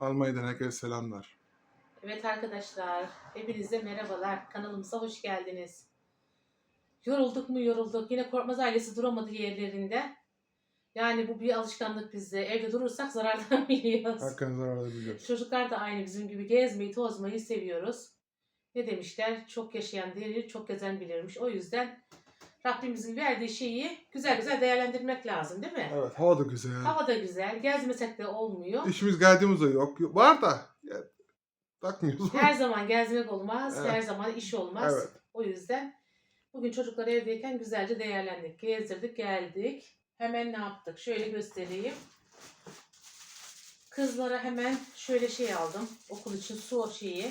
Almanya'dan herkese selamlar. Evet arkadaşlar, hepinize merhabalar. Kanalımıza hoş geldiniz. Yorulduk mu yorulduk. Yine Korkmaz ailesi duramadı yerlerinde. Yani bu bir alışkanlık bizde. Evde durursak zarardan biliyoruz. Hakkınızı zararlı biliyoruz. Çocuklar da aynı bizim gibi gezmeyi, tozmayı seviyoruz. Ne demişler? Çok yaşayan bilir, çok gezen bilirmiş. O yüzden Rabbimizin verdiği şeyi güzel güzel değerlendirmek lazım değil mi? Evet hava da güzel. Hava da güzel, gezmesek de olmuyor. İşimiz geldiğimizde yok. Var da ya, takmıyoruz. Her zaman gezmek olmaz, Evet. her zaman iş olmaz. Evet. O yüzden bugün çocuklar evdeyken güzelce değerlendik. Gezdirdik, geldik. Hemen ne yaptık? Şöyle göstereyim. Kızlara hemen şöyle şey aldım. Okul için su şeyi.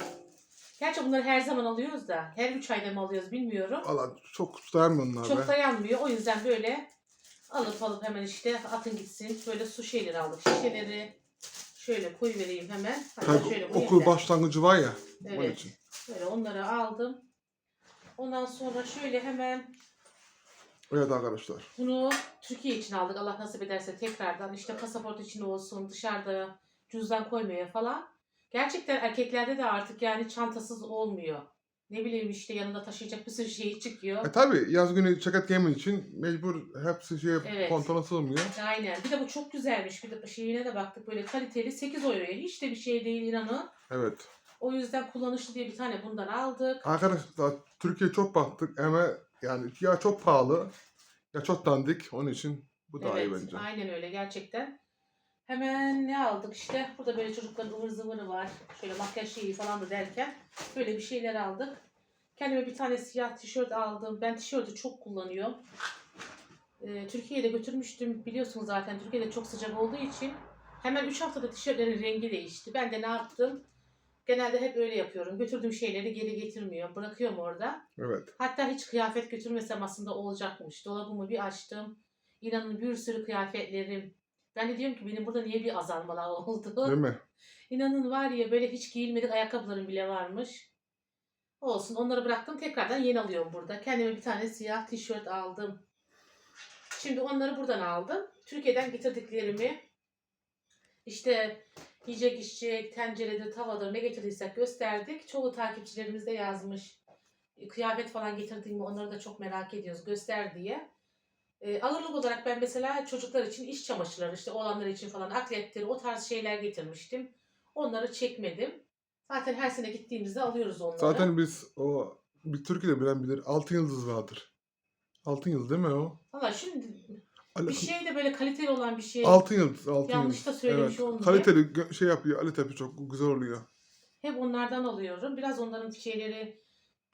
Gerçi bunları her zaman alıyoruz da. Her üç ayda mı alıyoruz bilmiyorum. Valla çok tutarmıyor onlar Çok be. dayanmıyor. O yüzden böyle alıp alıp hemen işte atın gitsin. Böyle su şeyleri aldık. Şişeleri şöyle koy vereyim hemen. Hatta Tabii, şöyle koyayım okul da. başlangıcı var ya. Onun Evet. için. Böyle onları aldım. Ondan sonra şöyle hemen Evet arkadaşlar. bunu Türkiye için aldık. Allah nasip ederse tekrardan işte pasaport için olsun dışarıda cüzdan koymaya falan. Gerçekten erkeklerde de artık yani çantasız olmuyor. Ne bileyim işte yanında taşıyacak bir sürü şey çıkıyor. E tabi yaz günü ceket giymen için mecbur hepsi şey Evet. pantolona sığmıyor. Aynen. Bir de bu çok güzelmiş. Bir de şeyine de baktık böyle kaliteli 8 euroya. Hiç de bir şey değil inanın. Evet. O yüzden kullanışlı diye bir tane bundan aldık. Arkadaşlar Türkiye çok baktık ama yani ya çok pahalı ya çok dandik. Onun için bu daha iyi evet, bence. aynen öyle gerçekten. Hemen ne aldık işte. Burada böyle çocukların ıvır zıvırı var. Şöyle makyaj şeyi falan da derken böyle bir şeyler aldık. Kendime bir tane siyah tişört aldım. Ben tişörtü çok kullanıyorum. Ee, Türkiye'ye de götürmüştüm. Biliyorsunuz zaten Türkiye'de çok sıcak olduğu için. Hemen 3 haftada tişörtlerin rengi değişti. Ben de ne yaptım? Genelde hep öyle yapıyorum. Götürdüğüm şeyleri geri getirmiyorum. Bırakıyorum orada. Evet. Hatta hiç kıyafet götürmesem aslında olacakmış. Dolabımı bir açtım. İnanın bir sürü kıyafetlerim. Ben de diyorum ki benim burada niye bir azalmalar oldu? Değil mi? İnanın var ya böyle hiç giyilmedik ayakkabılarım bile varmış. Olsun onları bıraktım tekrardan yeni alıyorum burada. Kendime bir tane siyah tişört aldım. Şimdi onları buradan aldım. Türkiye'den getirdiklerimi işte yiyecek içecek, tenceredir, tavadır ne getirdiysek gösterdik. Çoğu takipçilerimiz de yazmış. E, Kıyafet falan getirdin mi onları da çok merak ediyoruz göster diye. E, ağırlık olarak ben mesela çocuklar için iş çamaşırları işte oğlanlar için falan aklettir o tarz şeyler getirmiştim. Onları çekmedim. Zaten her sene gittiğimizde alıyoruz onları. Zaten biz o bir Türkiye'de bilen bilir altın yıldız vardır. Altın yıldız değil mi o? Valla şimdi bir şey de böyle kaliteli olan bir şey. Altın yıldız, altın Yanlış yıldız. da söylemiş olmayayım. Kaliteli gö- şey yapıyor, Ali Tepe çok güzel oluyor. Hep onlardan alıyorum. Biraz onların şeyleri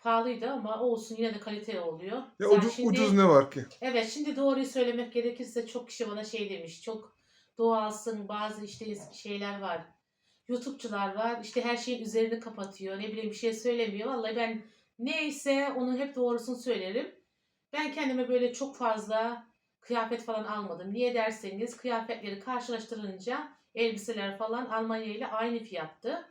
pahalıydı ama olsun yine de kaliteli oluyor. Ya Sen ucuz, şimdi- ucuz ne var ki? Evet şimdi doğruyu söylemek gerekirse çok kişi bana şey demiş. Çok doğalsın bazı işte şeyler var. YouTube'cular var. işte her şeyin üzerini kapatıyor. Ne bileyim bir şey söylemiyor. Vallahi ben neyse onun hep doğrusunu söylerim. Ben kendime böyle çok fazla kıyafet falan almadım. Niye derseniz kıyafetleri karşılaştırınca elbiseler falan Almanya ile aynı fiyattı.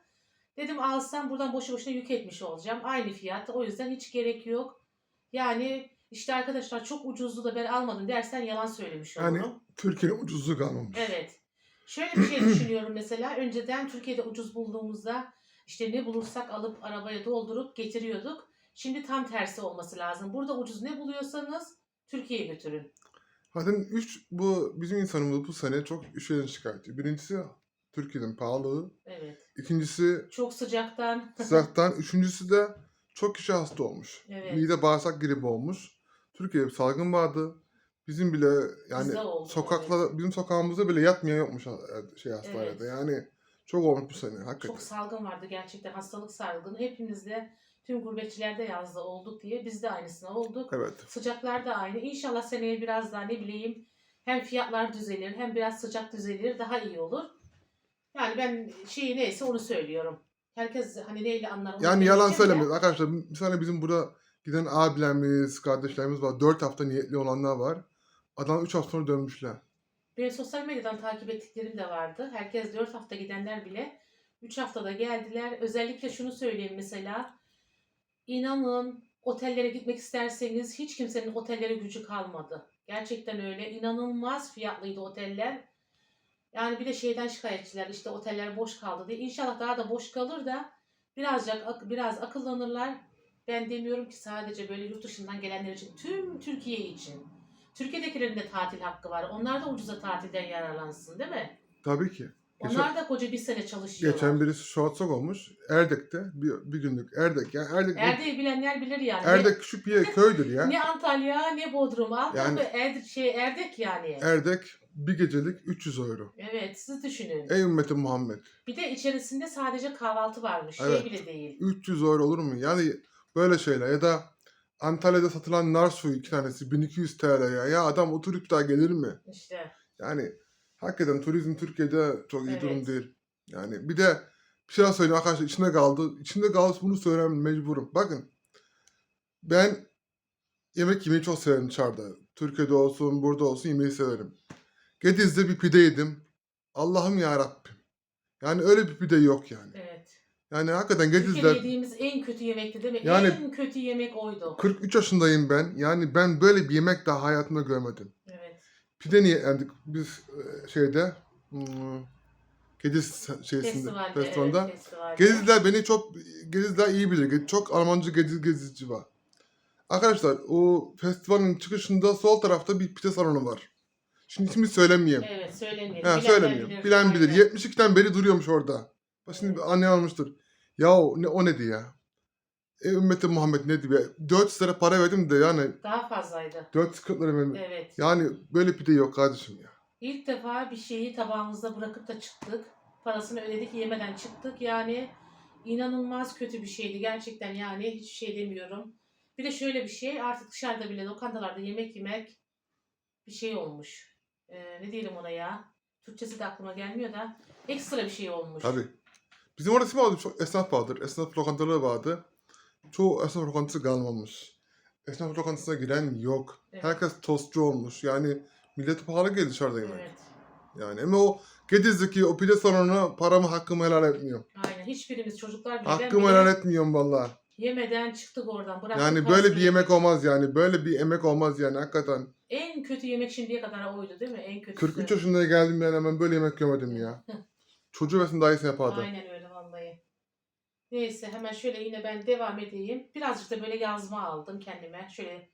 Dedim alsam buradan boşu boşuna yük etmiş olacağım. Aynı fiyat. O yüzden hiç gerek yok. Yani işte arkadaşlar çok ucuzdu da ben almadım dersen yalan söylemiş olurum. Yani Türkiye'nin ucuzluğu kalmamış. Evet. Şöyle bir şey düşünüyorum mesela. Önceden Türkiye'de ucuz bulduğumuzda işte ne bulursak alıp arabaya doldurup getiriyorduk. Şimdi tam tersi olması lazım. Burada ucuz ne buluyorsanız Türkiye'ye götürün. Zaten üç bu bizim insanımız bu sene çok üç şeyden şikayetçi. Birincisi Türkiye'nin pahalılığı. Evet. İkincisi Çok sıcaktan. sıcaktan. Üçüncüsü de çok kişi hasta olmuş. Evet. Mide bağırsak gribi olmuş. Türkiye'de bir salgın vardı. Bizim bile yani Bizde oldu, sokakla bizim sokağımızda bile yatmayan yokmuş ha- şey hastanede. Evet. Yani çok olmuş bu sene hakikaten. Çok salgın vardı gerçekten hastalık salgını. Hepimizde tüm gurbetçilerde yazdı olduk diye biz de aynısına olduk. Evet. Sıcaklar da aynı. İnşallah seneye biraz daha ne bileyim hem fiyatlar düzelir hem biraz sıcak düzelir daha iyi olur. Yani ben şeyi neyse onu söylüyorum. Herkes hani neyle anlar onu Yani yalan söyleyeceğim ya. söylemeyiz arkadaşlar. Sene bizim burada giden abilerimiz, kardeşlerimiz var. 4 hafta niyetli olanlar var. Adam 3 hafta sonra dönmüşler. Benim sosyal medyadan takip ettiklerim de vardı. Herkes 4 hafta gidenler bile 3 haftada geldiler. Özellikle şunu söyleyeyim mesela. İnanın otellere gitmek isterseniz hiç kimsenin otellere gücü kalmadı. Gerçekten öyle. İnanılmaz fiyatlıydı oteller. Yani bir de şeyden şikayetçiler işte oteller boş kaldı diye. İnşallah daha da boş kalır da birazcık biraz akıllanırlar. Ben demiyorum ki sadece böyle yurt dışından gelenler için, tüm Türkiye için. Türkiye'dekilerin de tatil hakkı var. Onlar da ucuza tatilden yararlansın değil mi? Tabii ki. Geçen- Onlar da koca bir sene çalışıyorlar. Geçen birisi short sok olmuş. Erdek'te bir, bir günlük. Erdek. Yani Erdek, Erdeği bilenler bilir yani. Erdek küçük bir yer, köydür ya. Ne Antalya ne Bodrum. Anladın Yani- mı? Erd şey, Erdek yani. Erdek bir gecelik 300 euro. evet siz düşünün. Ey ümmeti Muhammed. Bir de içerisinde sadece kahvaltı varmış. Evet. Şey bile değil. 300 euro olur mu? Yani böyle şeyler ya da Antalya'da satılan nar suyu iki tanesi 1200 TL ya. Ya adam oturup daha gelir mi? İşte. Yani hakikaten turizm Türkiye'de çok iyi Evet. durum değil. Yani bir de bir şey daha söyleyeyim arkadaşlar içinde kaldı. İçinde kaldı bunu söylemem mecburum. Bakın ben yemek yemeyi çok severim dışarıda. Türkiye'de olsun burada olsun yemeği severim. Gediz'de bir pide yedim. Allah'ım ya Rabbim. Yani öyle bir pide yok yani. Evet. Yani hakikaten Türkiye'de Gediz'de yediğimiz en kötü yemekti değil mi? Yani- en kötü yemek oydu. 43 yaşındayım ben. Yani ben böyle bir yemek daha hayatımda görmedim. Evet. Pide niye yendik biz e, şeyde hmm, Gediz şeysinde, Festivalde. restoranda. Evet, festivalde. Gedizler beni çok Gedizler iyi bilir. Çok Almancı Gediz gezicici var. Arkadaşlar o festivalin çıkışında sol tarafta bir pide salonu var. Şimdi ismini söylemeyeyim. Evet söylemeyelim. Ha, Bilenler bilir. Bilen bilir. Aynen. 72'den beri duruyormuş orada. Bak Şimdi Evet. anne almıştır. Ya o, ne, o neydi ya? E, ümmeti Muhammed ne diyor? 400 lira para verdim de yani Daha fazlaydı. 440 lira verdim. Evet. Yani böyle pide yok kardeşim ya. İlk defa bir şeyi tabağımızda bırakıp da çıktık. Parasını ödedik yemeden çıktık. Yani inanılmaz kötü bir şeydi gerçekten yani hiçbir şey demiyorum. Bir de şöyle bir şey artık dışarıda bile lokantalarda yemek yemek bir şey olmuş. Ee, ne diyelim ona ya? Türkçesi de aklıma gelmiyor da ekstra bir şey olmuş. Tabii. Bizim orada vardı çok esnaf vardır. Esnaf lokantaları vardı. Çoğu esnaf lokantası kalmamış. Esnaf lokantasına giren yok. Evet. Herkes tostçu olmuş. Yani millet pahalı geldi dışarıda yemek. Evet. Yani ama o Gediz'deki o pide salonuna paramı hakkımı helal etmiyorum. Aynen. Hiçbirimiz çocuklar bile ben Hakkımı helal etmiyorum valla. Yemeden çıktık oradan. Bıraktık Yani böyle parasını bir yemek yedik. olmaz yani. Böyle bir emek olmaz yani hakikaten. En kötü yemek şimdiye kadar oydu değil mi? En kötüsü. 43 yaşında geldim yani hemen böyle yemek yemedim ya. Çocuğu versin daha iyisini yapardı. Aynen öyle vallahi. Neyse hemen şöyle yine ben devam edeyim. Birazcık da böyle yazma aldım kendime. Şöyle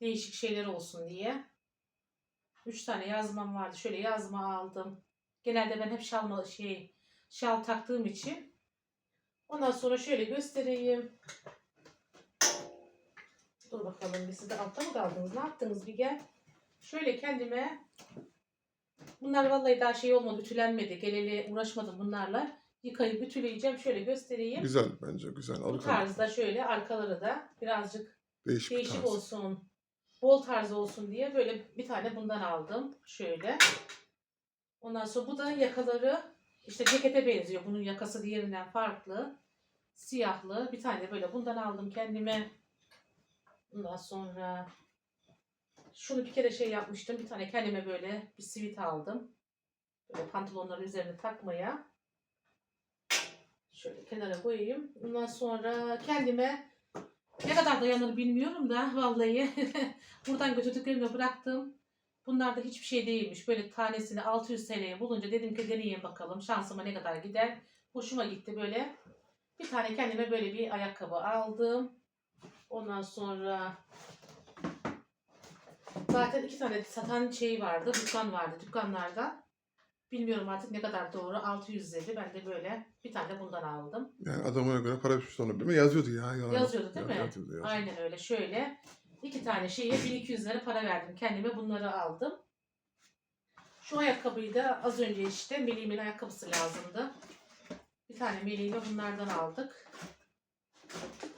değişik şeyler olsun diye. Üç tane yazmam vardı. Şöyle yazma aldım. Genelde ben hep şal şey şal taktığım için. Ondan sonra şöyle göstereyim. Dur bakalım bir siz de altta mı kaldınız? Ne yaptınız bir gel. Şöyle kendime Bunlar vallahi daha şey olmadı, ütülenmedi. Geleli uğraşmadım bunlarla. Yıkayıp ütüleyeceğim. Şöyle göstereyim. Güzel bence güzel. Bu tarzda şöyle arkaları da birazcık Değişik, bir değişik tarz. olsun. Bol tarzı olsun diye böyle bir tane bundan aldım. Şöyle. Ondan sonra bu da yakaları işte cekete benziyor. Bunun yakası diğerinden farklı. Siyahlı. Bir tane böyle bundan aldım kendime. Ondan sonra şunu bir kere şey yapmıştım. Bir tane kendime böyle bir sivit aldım. Böyle pantolonları üzerine takmaya. Şöyle kenara koyayım. Ondan sonra kendime ne kadar dayanır bilmiyorum da vallahi buradan götürdüklerimi bıraktım. Bunlar da hiçbir şey değilmiş. Böyle tanesini 600 TL'ye bulunca dedim ki deneyeyim bakalım şansıma ne kadar gider. Hoşuma gitti böyle. Bir tane kendime böyle bir ayakkabı aldım. Ondan sonra zaten iki tane satan şey vardı, dükkan vardı dükkanlardan. Bilmiyorum artık ne kadar doğru. 600 dedi. Ben de böyle bir tane bundan aldım. Yani adamına göre para biçmiş onu bilmiyorum. Yazıyordu ya. yalan. Yazıyordu değil mi? Yazıyordu, yazıyordu. Aynen öyle. Şöyle iki tane şeye 1200 lira para verdim. Kendime bunları aldım. Şu ayakkabıyı da az önce işte Melih'imin ayakkabısı lazımdı. Bir tane Melih'ime bunlardan aldık.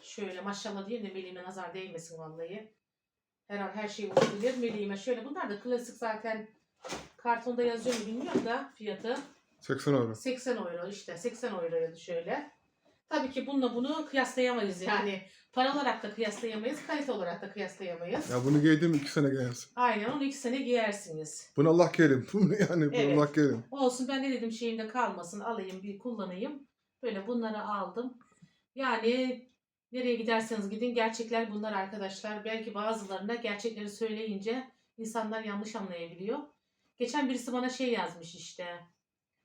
Şöyle maşallah diyeyim de Melih'ime nazar değmesin vallahi. Her an her şey olabilir. Melih'ime şöyle bunlar da klasik zaten kartonda yazıyor mu bilmiyorum da fiyatı. 80 euro. 80 euro işte 80 euroydu şöyle. Tabii ki bununla bunu kıyaslayamayız yani. Para olarak da kıyaslayamayız, kalite olarak da kıyaslayamayız. Ya bunu giydim 2 sene giyersin. Aynen onu iki sene giyersiniz. Bunu Allah kerim. Bunu yani bunu Evet. Allah kerim. Olsun ben de dedim şeyimde kalmasın alayım bir kullanayım. Böyle bunları aldım. Yani nereye giderseniz gidin gerçekler bunlar arkadaşlar. Belki bazılarına gerçekleri söyleyince insanlar yanlış anlayabiliyor. Geçen birisi bana şey yazmış işte.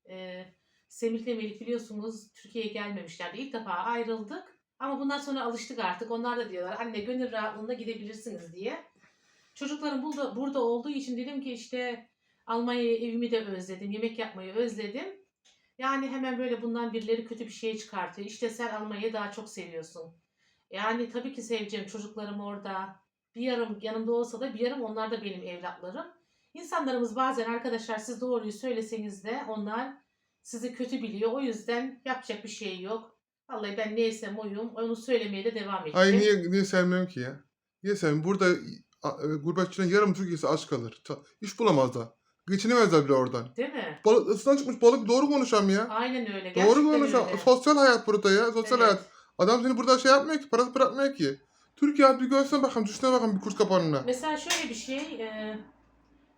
e, Semih ve Melih biliyorsunuz Türkiye'ye gelmemişlerdi. İlk defa ayrıldık. Ama bundan sonra alıştık artık. Onlar da diyorlar anne gönül rahatlığında gidebilirsiniz diye. Çocuklarım burada, burada olduğu için dedim ki işte Almanya'ya evimi de özledim. Yemek yapmayı özledim. Yani hemen böyle bundan birileri kötü bir şey çıkartıyor. İşte sen Almanya'yı daha çok seviyorsun. Yani tabii ki seveceğim çocuklarım orada. Bir yarım yanımda olsa da bir yarım onlar da benim evlatlarım. İnsanlarımız bazen arkadaşlar siz doğruyu söyleseniz de onlar sizi kötü biliyor. O yüzden yapacak bir şey yok. Vallahi ben neysem oyum. Onu söylemeye de devam edeceğim. Ay niye niye sevmiyorum ki ya? Niye sevmiyorum? Burada e, gurbetçinin yarım Türkiye'si aç kalır. İş bulamazlar. Geçinemezler bile oradan. Değil mi? Balık ısından çıkmış balık doğru konuşam ya. Aynen öyle. Doğru Gerçekten konuşam. öyle. Sosyal hayat burada ya. Sosyal Evet. hayat. Adam seni burada şey yapmıyor ki. Parası bırakmıyor ki. Türkiye bir görsene bakalım. Düşünsene bakalım bir kurs kapanına. Mesela şöyle bir şey, e,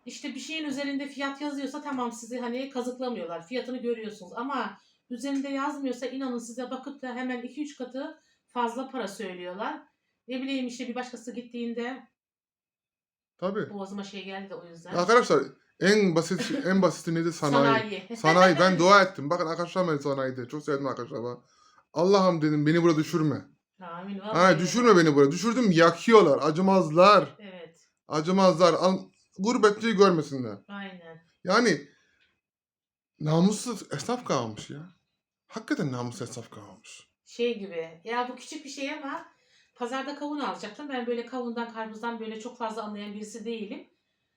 işte bir şeyin üzerinde fiyat yazıyorsa tamam sizi hani kazıklamıyorlar. Fiyatını görüyorsunuz ama üzerinde yazmıyorsa inanın size bakıp da hemen 2-3 katı fazla para söylüyorlar. Ne bileyim işte bir başkası gittiğinde Tabii. boğazıma şey geldi de o yüzden. Arkadaşlar en basit en basiti nedir? Sanayi. Sanayi. Sanayi. Ben dua ettim. Bakın arkadaşlar ben sanayide. Çok sevdim arkadaşlar. Allah'ım dedim beni burada düşürme. Amin. Ha düşürme beni burada. Düşürdüm yakıyorlar. Acımazlar. Evet. Acımazlar. Al, gurbetçiyi görmesinler. Aynen. Yani namussuz esnaf kalmış ya. Hakikaten namussuz esnaf kalmış. Şey gibi. Ya bu küçük bir şey ama pazarda kavun alacaktım. Ben böyle kavundan karpuzdan böyle çok fazla anlayan birisi değilim.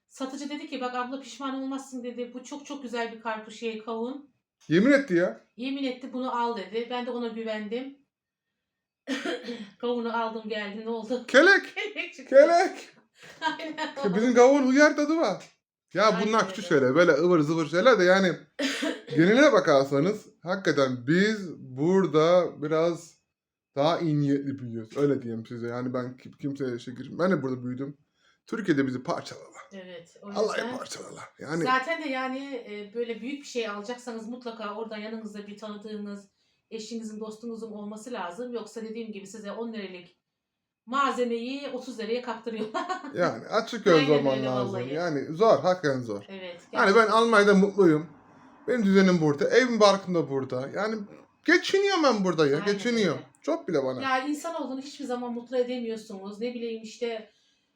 Satıcı dedi ki bak abla pişman olmazsın dedi. Bu çok çok güzel bir karpuz şey kavun. Yemin etti ya. Yemin etti bunu al dedi. Ben de ona güvendim. Kavunu aldım geldi ne oldu? Kelek. Kelek çıktı. Kelek. Aynen. Bizim kavun hıyar tadı var. Ya Aynen bunlar öyle. küçük şeyler. Böyle ıvır zıvır şeyler de yani geneline bakarsanız hakikaten biz burada biraz daha iyi niyetli büyüyoruz. Öyle diyeyim size. Yani ben kim- kimseye şey girmem. Ben de burada büyüdüm. Türkiye'de bizi parçalalar. Evet. O Allah'ı yüzden parçalalar. Yani zaten de yani e, böyle büyük bir şey alacaksanız mutlaka orada yanınızda bir tanıdığınız eşinizin dostunuzun olması lazım. Yoksa dediğim gibi size 10 liralık malzemeyi 30 liraya kaptırıyorlar. yani açık göz Aynen olman öyle lazım. vallahi. Yani zor. Hakikaten zor. evet. Yani ben Almanya'da mutluyum. Benim düzenim burada. Evim barkım da burada. Yani geçiniyorum ben burada ya. Aynen geçiniyorum. öyle. Çok bile bana. Ya insan olduğunu hiçbir zaman mutlu edemiyorsunuz. Ne bileyim işte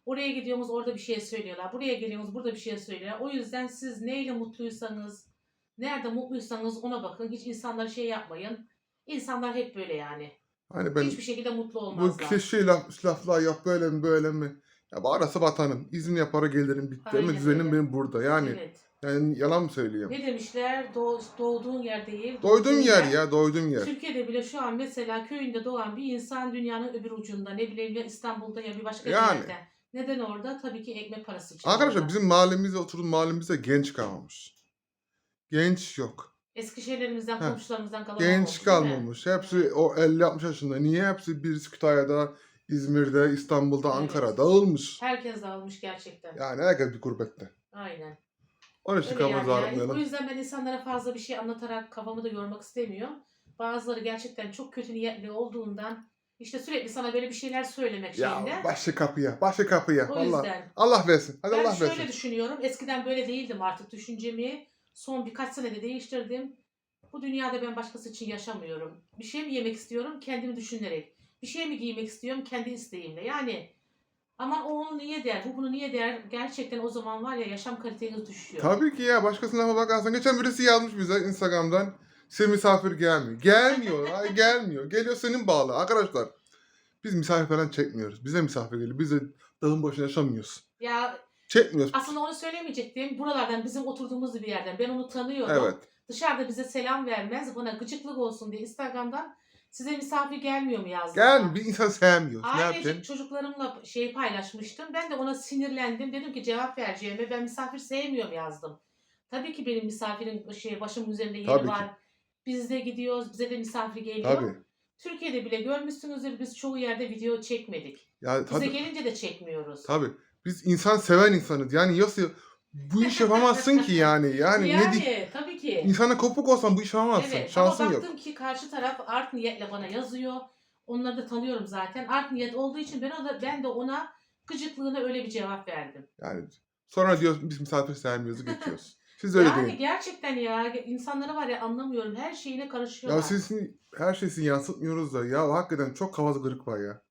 oraya gidiyorsunuz orada bir şey söylüyorlar. Buraya geliyorsunuz burada bir şey söylüyorlar. O yüzden siz neyle mutluysanız, nerede mutluysanız ona bakın. Hiç insanlara şey yapmayın. İnsanlar hep böyle yani. Hani ben Hiçbir şekilde mutlu bu olmazlar. klişe laf, laflar yok böyle mi böyle mi? Ya bu arası vatanım. İzin yapara gelirim bitti. Ama Aynen düzenim öyle. benim burada. Yani Evet. yani yalan mı söyleyeyim? Ne demişler? Doğ, doğduğun yer değil. Doydum yer ya doydum yer. Türkiye'de bile şu an mesela köyünde doğan bir insan dünyanın öbür ucunda ne bileyim ya İstanbul'da ya bir başka Yani. bir yerde. Neden orada? Tabii ki ekmek parası için. Arkadaşlar bizim mahallemizde oturduğum mahallemizde genç kalmamış. Genç yok. Eskişehirlerimizden, Heh. komşularımızdan kalan Genç kalmamış. Hepsi o 50-60 yaşında. Niye hepsi birisi Kütahya'da, İzmir'de, İstanbul'da, Evet. Ankara dağılmış. Herkes dağılmış gerçekten. Yani herkes bir gurbette. Aynen. Onun için Öyle kafamızı yani, yani. Ağrıtmayalım. yüzden ben insanlara fazla bir şey anlatarak kafamı da yormak istemiyorum. Bazıları gerçekten çok kötü niyetli olduğundan işte sürekli sana böyle bir şeyler söylemek şeyinde. Ya başı kapıya, başı kapıya. o Allah, yüzden. Allah versin. Hadi ben Allah şöyle versin. düşünüyorum. Eskiden böyle değildim artık düşüncemi. Son birkaç senede değiştirdim. Bu dünyada ben başkası için yaşamıyorum. Bir şey mi yemek istiyorum? Kendimi düşünerek. Bir şey mi giymek istiyorum? Kendi isteğimle. Yani aman o onu niye der, bu bunu niye der? Gerçekten o zaman var ya yaşam kaliteniz düşüyor. Tabii ki ya başkasına lafa bakarsan. Geçen birisi yazmış bize Instagram'dan. Size misafir gelmiyor. Gelmiyor. Ay gelmiyor. Geliyor senin bağlı. Arkadaşlar biz misafir falan çekmiyoruz. Bize misafir geliyor. Biz de dağın başında yaşamıyoruz. Ya Çekmiyoruz. aslında onu söylemeyecektim. Buralardan bizim oturduğumuz bir yerden. Ben onu tanıyorum. Evet. Dışarıda bize selam vermez. Bana gıcıklık olsun diye Instagram'dan size misafir gelmiyor mu yazdı. Gel bir insan sevmiyoruz. Ne yapacaksın? çocuklarımla şey paylaşmıştım. Ben de ona sinirlendim. Dedim ki cevap vereceğime ben misafir sevmiyorum yazdım. Tabii ki benim misafirin şey başımın üzerinde yeri Tabii ki. var. Biz de gidiyoruz. Bize de misafir geliyor. Tabii. Türkiye'de bile görmüşsünüzdür biz çoğu yerde video çekmedik. Ya Bize tabii. gelince de çekmiyoruz. Tabii. Biz insan seven insanız. Yani yoksa bu iş yapamazsın ki yani. Yani, Yani, ne di- tabii ki. insana kopuk olsan bu iş yapamazsın. Evet Şansın ama yok. baktım ki karşı taraf art niyetle bana yazıyor. Onları da tanıyorum zaten. Art niyet olduğu için ben, ona, ben de ona gıcıklığına öyle bir cevap verdim. Yani sonra diyoruz biz misafir sevmiyoruz geçiyoruz. Siz öyle yani deyin. gerçekten ya insanları var ya anlamıyorum. Her şeyine karışıyorlar. Ya sizin her şeyi sizin yansıtmıyoruz da ya hakikaten çok kafası kırık var ya.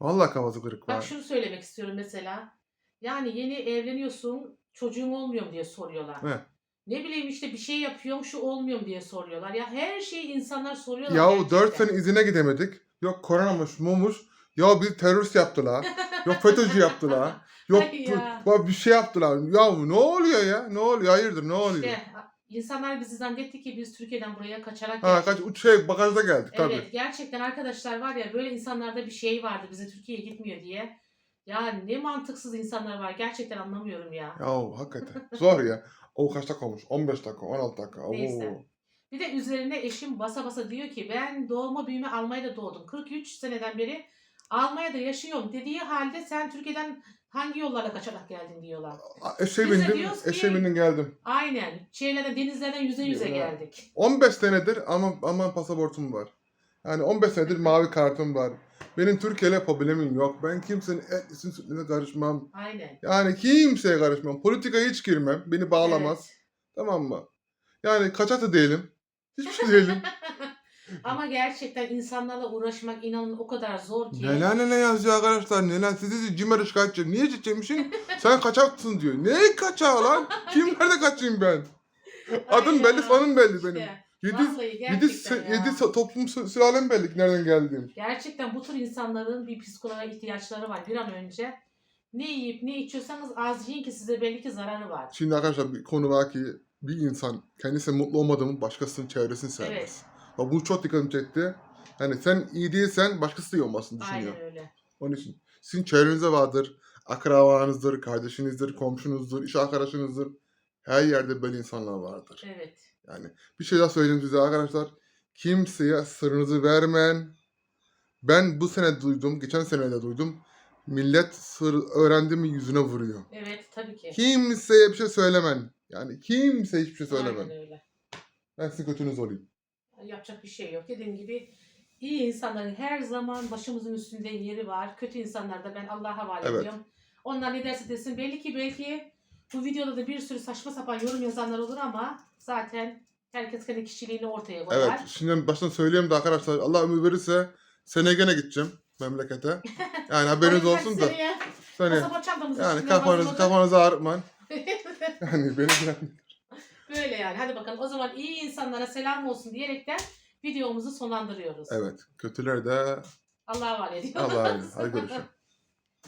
Vallahi kafası kırık Bak var. şunu söylemek istiyorum mesela. Yani yeni evleniyorsun çocuğun olmuyor mu diye soruyorlar. He. Ne bileyim işte bir şey yapıyorum şu olmuyor mu diye soruyorlar. Ya her şeyi insanlar soruyorlar Ya 4 gerçekten. sene izine gidemedik. Yok koronamış, mumuş. Ya bizi terörist yaptılar. Yok FETÖ'cü yaptılar. Yok bu- ya. bak bir şey yaptılar. Ya ne oluyor ya? Ne oluyor? Hayırdır ne oluyor? İşte insanlar bizi zannetti ki biz Türkiye'den buraya kaçarak ha geldik. kaç şey bagajda geldik tabii. Evet gerçekten arkadaşlar var ya böyle insanlarda bir şey vardı bize Türkiye'ye gitmiyor diye. Ya ne mantıksız insanlar var gerçekten anlamıyorum ya. Ya hakikaten. Zor ya. O kaç dakika olmuş? 15 dakika, 16 dakika. Oo. Neyse. Bir de üzerine eşim basa basa diyor ki ben doğma büyüme Almanya'da doğdum. 43 seneden beri Almanya'da yaşıyorum dediği halde sen Türkiye'den hangi yollarla kaçarak geldin diyorlar. A- Eşeğe Biz de bindim, diyoruz ki- eşeğe bindim geldim. Aynen. Şeylerden denizlerden yüze yüze Ya. geldik. 15 senedir ama aman pasaportum var. Yani 15 senedir mavi kartım var. Benim Türkiye'yle problemim yok. Ben kimsenin etlisin sütlüne karışmam. Aynen. Yani kimseye karışmam. Politikaya hiç girmem. Beni bağlamaz. Evet. Tamam mı? Yani kaçatı değilim. Hiçbir şey değilim. Ama gerçekten insanlarla uğraşmak inanın o kadar zor ki. neler neler yazıyor arkadaşlar. Neler sizi cimer şikayetçi. Niye çiçemişsin? Sen kaçaksın diyor. Ne kaçağı lan? Kim nerede kaçayım ben? Adım belli, sanım belli işte. Yedi, Vallahi yedi, gerçekten ya. yedi sa- toplum sü- sülalem belli nereden geldiğim. Gerçekten bu tür insanların bir psikoloğa ihtiyaçları var bir an önce. Ne yiyip ne içiyorsanız az yiyin ki size belli ki zararı var. Şimdi arkadaşlar bir konu var ki bir insan kendisi mutlu olmadığı mı başkasının çevresini sevmez. Evet. Bak bu çok dikkatimi çekti. Yani sen iyi değilsen başkası da iyi olmasını düşünüyor. Aynen öyle. Onun için sizin çevrenizde vardır. Akrabanızdır, kardeşinizdir, komşunuzdur, iş arkadaşınızdır. Her yerde böyle insanlar vardır. Evet. Yani bir şey daha söyleyeyim size arkadaşlar. Kimseye sırrınızı vermeyin. Ben bu sene duydum, geçen sene de duydum. Millet sır öğrendi mi yüzüne vuruyor. Evet tabii ki. Kimseye bir şey söylemen. Yani kimseye hiçbir şey söylemen. Aynen öyle. Ben sizin kötünüz olayım. Yapacak bir şey yok. Dediğim gibi iyi insanların her zaman başımızın üstünde yeri var. Kötü insanlar da ben Allah'a havale Evet. ediyorum. Onlar ne derse desin. Belli ki belki bu videoda da bir sürü saçma sapan yorum yazanlar olur ama zaten herkes kendi kişiliğini ortaya koyar. Evet. Şimdi baştan söyleyeyim de arkadaşlar Allah ömür verirse seneye gene gideceğim memlekete. Yani haberiniz olsun da. Seni, çantamızı yani kafanızı hazırladık. kafanızı ağrıtmayın. Yani beni bilen- Böyle yani. Hadi bakalım. O zaman iyi insanlara selam olsun diyerekten videomuzu sonlandırıyoruz. Evet. Kötüler de Allah'a havale ediyoruz. Allah'a emanet. Hadi görüşürüz.